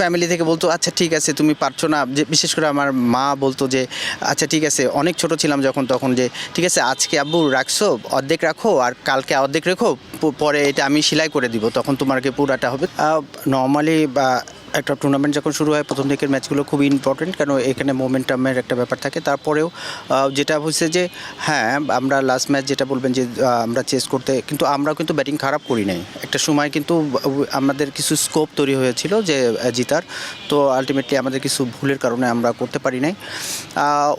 Family থেকে বলতো আচ্ছা ঠিক আছে, তুমি পারছ না। যে, বিশেষ করে আমার মা বলতো যে আচ্ছা ঠিক আছে, অনেক ছোট ছিলাম যখন তখন যে, ঠিক আছে, আজকে আব্বু রাখছো, অর্ধেক রাখো আর কালকে অর্ধেক রেখো পরে এটা আমি সেলাই করে দিব, তখন তোমাকে পুরাটা হবে। নর্মালি বা একটা টুর্নামেন্ট যখন শুরু হয়, প্রথম দিকের ম্যাচগুলো খুবই ইম্পর্টেন্ট কেন এখানে মোমেন্টামের একটা ব্যাপার থাকে। তারপরেও যেটা হচ্ছে যে হ্যাঁ আমরা লাস্ট ম্যাচ যেটা বলবেন যে আমরা চেস করতে, কিন্তু আমরা কিন্তু ব্যাটিং খারাপ করি নাই। একটা সময় কিন্তু আমাদের কিছু স্কোপ তৈরি হয়েছিল যে জিতার। তো আলটিমেটলি আমাদের কিছু ভুলের কারণে আমরা করতে পারি নাই।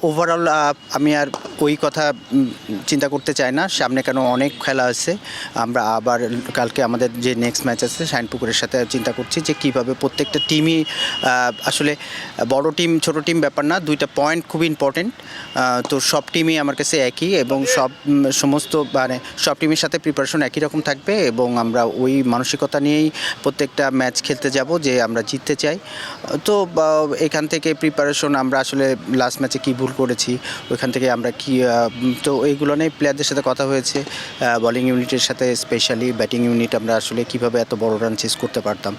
ওভারঅল আমি আর ওই কথা চিন্তা করতে চায় না। সামনে কেন অনেক খেলা আছে। আমরা আবার কালকে আমাদের যে নেক্সট ম্যাচ আছে শাইনপুকুরের সাথে চিন্তা করছি যে কীভাবে প্রত্যেকটা টিমই আসলে বড় টিম ছোট টিম ব্যাপার না, দুইটা পয়েন্ট খুব ইম্পর্টেন্ট তো সব টিমই আমার কাছে একই এবং সব সমস্ত মানে সব টিমের সাথে প্রিপারেশন একই রকম থাকবে এবং আমরা ওই মানসিকতা নিয়েই প্রত্যেকটা ম্যাচ খেলতে যাব যে আমরা জিততে চাই। তো এখান থেকে প্রিপারেশন আমরা আসলে লাস্ট ম্যাচে কি ভুল করেছি, ওইখান থেকে আমরা কি উম, তো এইগুলো নিয়ে প্লেয়ারদের সাথে কথা হয়েছে। বলিং ইউনিটের সাথে স্পেশালি ব্যাটিং ইউনিট আমরা আসলে কীভাবে এত বড় রান চেস করতে পারতাম।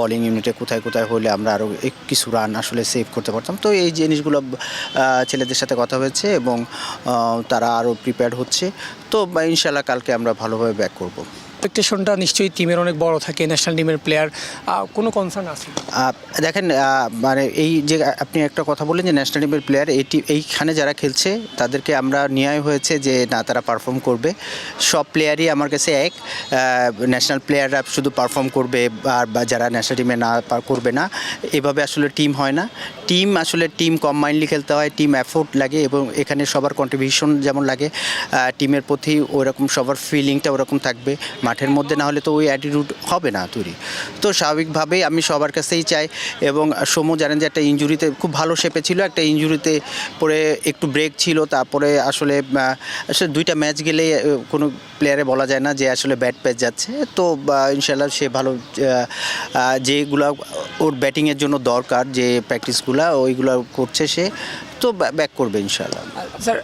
বলিং ইউনিটে কোথায় কোথায় হলে আমরা আরও কিছু রান আসলে সেভ করতে পারতাম। তো এই জিনিসগুলো ছেলেদের সাথে কথা হয়েছে এবং তারা আরও প্রিপেয়ার হচ্ছে। তো ইনশাল্লাহ কালকে আমরা ভালোভাবে ব্যাক করব। এক্সপেকটেশনটা নিশ্চয়ই টিমের অনেক বড় থাকে ন্যাশনাল টিমের প্লেয়ার কোনো কনসার্ন আছে? দেখেন মানে এই যে আপনি একটা কথা বললেন যে ন্যাশনাল টিমের প্লেয়ার এইটি এইখানে যারা খেলছে, তাদেরকে আমরা নেওয়াই হয়েছে যে না, তারা পারফর্ম করবে। সব প্লেয়ারই আমার কাছে এক। ন্যাশনাল প্লেয়াররা শুধু পারফর্ম করবে, আর যারা ন্যাশনাল টিমে না করবে না, এভাবে আসলে টিম হয় না। টিম আসলে টিম কম্বাইনলি খেলতে হয় টিম অ্যাফোর্ট লাগে, এবং এখানে সবার কন্ট্রিবিউশন যেমন লাগে টিমের প্রতি ওরকম সবার ফিলিংটা ওরকম থাকবে। মাঠের মধ্যে না হলে তো ওই অ্যাটিটিউড হবে না তৈরি। তো স্বাভাবিকভাবেই আমি সবার কাছেই চাই এবং সমু জানেন যে একটা ইঞ্জুরিতে খুব ভালো শেপে ছিল, একটা ইঞ্জুরিতে পরে একটু ব্রেক ছিল, তারপরে আসলে আসলে দুইটা ম্যাচ গেলে কোনো প্লেয়ারে বলা যায় না যে আসলে ব্যাট প্যাচ যাচ্ছে। তো ইনশাল্লাহ সে ভালো যেগুলো ওর ব্যাটিংয়ের জন্য দরকার, যে প্র্যাকটিসগুলো ওইগুলো করছে সে। তো ব্যাক করবে ইনশাল্লাহ স্যার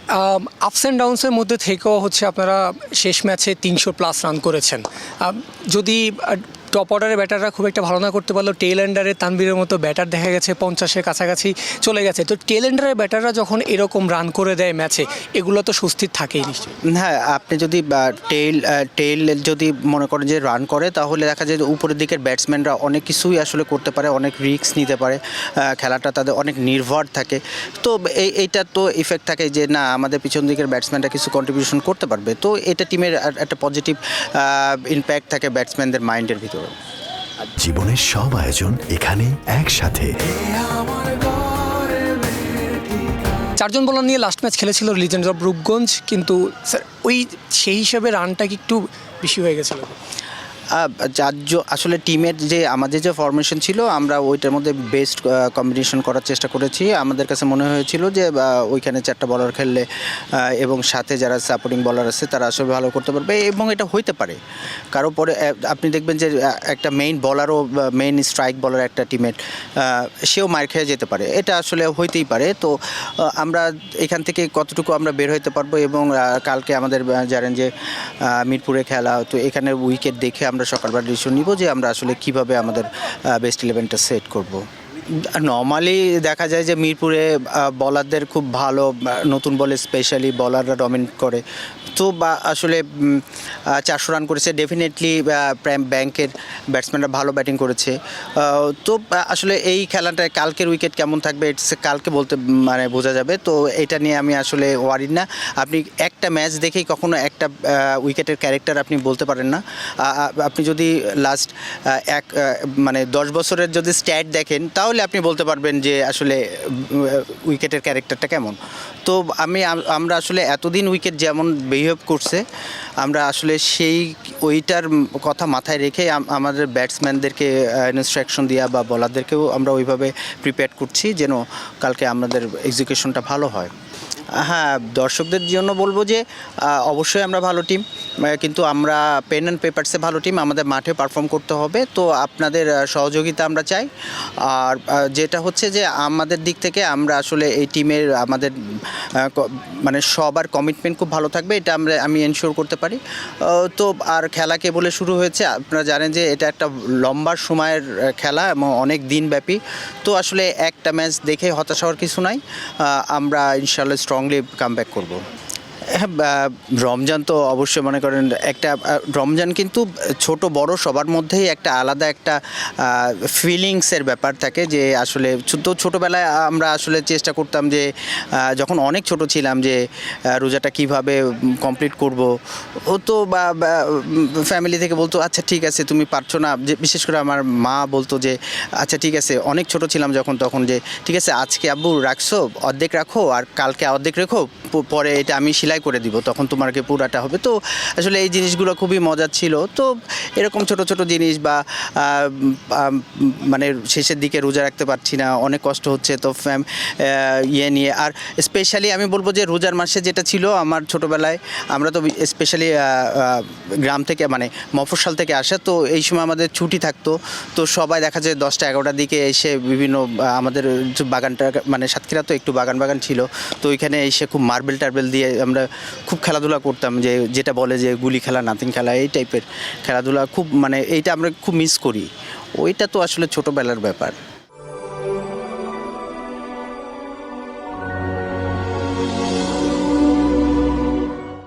আপস অ্যান্ড ডাউনসের মধ্যে থেকেও হচ্ছে আপনারা শেষ ম্যাচে তিনশো প্লাস রান করেছেন। যদি টপ অর্ডারের ব্যাটাররা খুব একটা ভালো না করতে পারল টেল এন্ডারে তানবিরের মতো ব্যাটার দেখা গেছে, পঞ্চাশের কাছাকাছি চলে গেছে। তো টেল এন্ডারের ব্যাটাররা যখন এরকম রান করে দেয় ম্যাচে এগুলো তো স্বস্তির থাকেই নিশ্চয়ই। হ্যাঁ আপনি যদি টেল টেল যদি মনে করেন যে রান করে, তাহলে দেখা যায় যে উপরের দিকের ব্যাটসম্যানরা অনেক কিছুই আসলে করতে পারে, অনেক রিস্ক নিতে পারে খেলাটা তাদের অনেক নির্ভর থাকে। তো এই, এইটা তো ইফেক্ট থাকে যে না, আমাদের পিছন দিকের ব্যাটসম্যানরা কিছু কন্ট্রিবিউশন করতে পারবে। তো এটা টিমের একটা পজিটিভ ইম্প্যাক্ট থাকে ব্যাটসম্যানদের মাইন্ডের ভিতরে। জীবনের সব আয়োজন এখানে একসাথে। চারজন বোলার নিয়ে লাস্ট ম্যাচ খেলেছিল লিজেন্ড অফ রূপগঞ্জ কিন্তু স্যার ওই সেই হিসাবে রানটা কি একটু বেশি হয়ে গেছিল? চারজন আসলে টিমের যে, আমাদের যে ফরমেশন ছিল, আমরা ওইটার মধ্যে বেস্ট কম্বিনেশন করার চেষ্টা করেছি। আমাদের কাছে মনে হয়েছিল যে ওইখানে চারটা বলার খেললে এবং সাথে যারা সাপোর্টিং বলার আছে, তারা আসলে ভালো করতে পারবে, এবং এটা হইতে পারে। কারও পরে আপনি দেখবেন যে একটা মেইন বলারও মেইন স্ট্রাইক বলার একটা টিমের সেও মার খেয়ে যেতে পারে। এটা আসলে হইতেই পারে। তো আমরা এখান থেকে কতটুকু আমরা বের হইতে পারব, এবং কালকে আমাদের জানেন যে মিরপুরে খেলা, তো এখানে উইকেট দেখে আমরা সকালবেলা ডিসিশন নিব যে আমরা আসলে কীভাবে আমাদের বেস্ট ইলেভেনটা সেট করব। নর্মালি দেখা যায় যে মিরপুরে বলারদের খুব ভালো নতুন বলে স্পেশালি বলাররা ডমিনেট করে। তো বা, আসলে চারশো রান করেছে। ডেফিনেটলি ব্যাংকের ব্যাটসম্যানরা ভালো ব্যাটিং করেছে। তো আসলে এই খেলাটায় কালকের উইকেট কেমন থাকবে ইটস কালকে বলতে মানে বোঝা যাবে। তো এটা নিয়ে আমি আসলে ওয়ারিড না। আপনি একটা ম্যাচ দেখেই কখনো একটা উইকেটের ক্যারেক্টার আপনি বলতে পারেন না। আপনি যদি লাস্ট এক মানে দশ বছরের যদি স্ট্যাট দেখেন, তাহলে আপনি বলতে পারবেন যে আসলে উইকেটের ক্যারেক্টারটা কেমন। তো আমি আমরা আসলে এতদিন উইকেট যেমন বিহেভ করছে, আমরা আসলে সেই ওইটার কথা মাথায় রেখে আমাদের ব্যাটসম্যানদেরকে ইনস্ট্রাকশন দেওয়া বা বলারদেরকেও আমরা ওইভাবে প্রিপেয়ার করছি যেন কালকে আমাদের এক্সিকিউশনটা ভালো হয়। হ্যাঁ দর্শকদের জন্য বলব যে অবশ্যই আমরা ভালো টিম কিন্তু আমরা পেন অ্যান্ড পেপারসে ভালো টিম আমাদের মাঠে পারফর্ম করতে হবে। তো আপনাদের সহযোগিতা আমরা চাই। আর যেটা হচ্ছে যে, আমাদের দিক থেকে আমরা আসলে এই টিমের আমাদের মানে সবার কমিটমেন্ট খুব ভালো থাকবে, এটা আমরা, আমি এনশিওর করতে পারি। তো আর খেলা কে বলে শুরু হয়েছে, আপনারা জানেন যে, এটা একটা লম্বা সময়ের খেলা এবং অনেক দিনব্যাপী। তো আসলে একটা ম্যাচ দেখে হতাশ হওয়ার কিছু নাই। আমরা ইনশাল্লাহ স্ট্রংলি কাম ব্যাক করব। হ্যাঁ রমজান তো অবশ্যই মনে করেন একটা রমজান কিন্তু ছোট বড় সবার মধ্যেই একটা আলাদা একটা ফিলিংসের ব্যাপার থাকে যে আসলে তো ছোটোবেলায় আমরা আসলে চেষ্টা করতাম যে যখন অনেক ছোট ছিলাম যে রোজাটা কীভাবে কমপ্লিট করব। ও তো বা ফ্যামিলি থেকে বলতো আচ্ছা ঠিক আছে, তুমি পারছ না। যে, বিশেষ করে আমার মা বলতো যে আচ্ছা ঠিক আছে। অনেক ছোট ছিলাম যখন, তখন যে, ঠিক আছে, আজকে আব্বু রাখছো, অর্ধেক রাখো, আর কালকে অর্ধেক রেখো পরে এটা আমি সেলাই করে দিব, তখন তোমাকে পুরাটা হবে। তো আসলে এই জিনিসগুলো খুবই মজার ছিল। তো এরকম ছোট ছোট জিনিস বা মানে শেষের দিকে রোজা রাখতে পারছি না, অনেক কষ্ট হচ্ছে, তো ফ্যাম ইয়ে নিয়ে। আর স্পেশালি আমি বলব যে রোজার মাসে যেটা ছিল আমার ছোটোবেলায়, আমরা তো স্পেশালি গ্রাম থেকে মানে মফস্বল থেকে আসা, তো এই সময় আমাদের ছুটি থাকতো। তো সবাই দেখা যায় দশটা, এগারোটার দিকে এসে বিভিন্ন আমাদের বাগানটা মানে সাতক্ষীরা তো একটু বাগান বাগান ছিল। তো ওইখানে এসে খুব মার্বেল টার্বেল দিয়ে আমরা খুব খেলাধুলা করতাম, যে যেটা বলে যে গুলি খেলা নাতিন খেলা, এই টাইপের খেলাধুলা খুব মানে এইটা আমরা খুব মিস করি। ওইটা তো আসলে ছোটোবেলার ব্যাপার।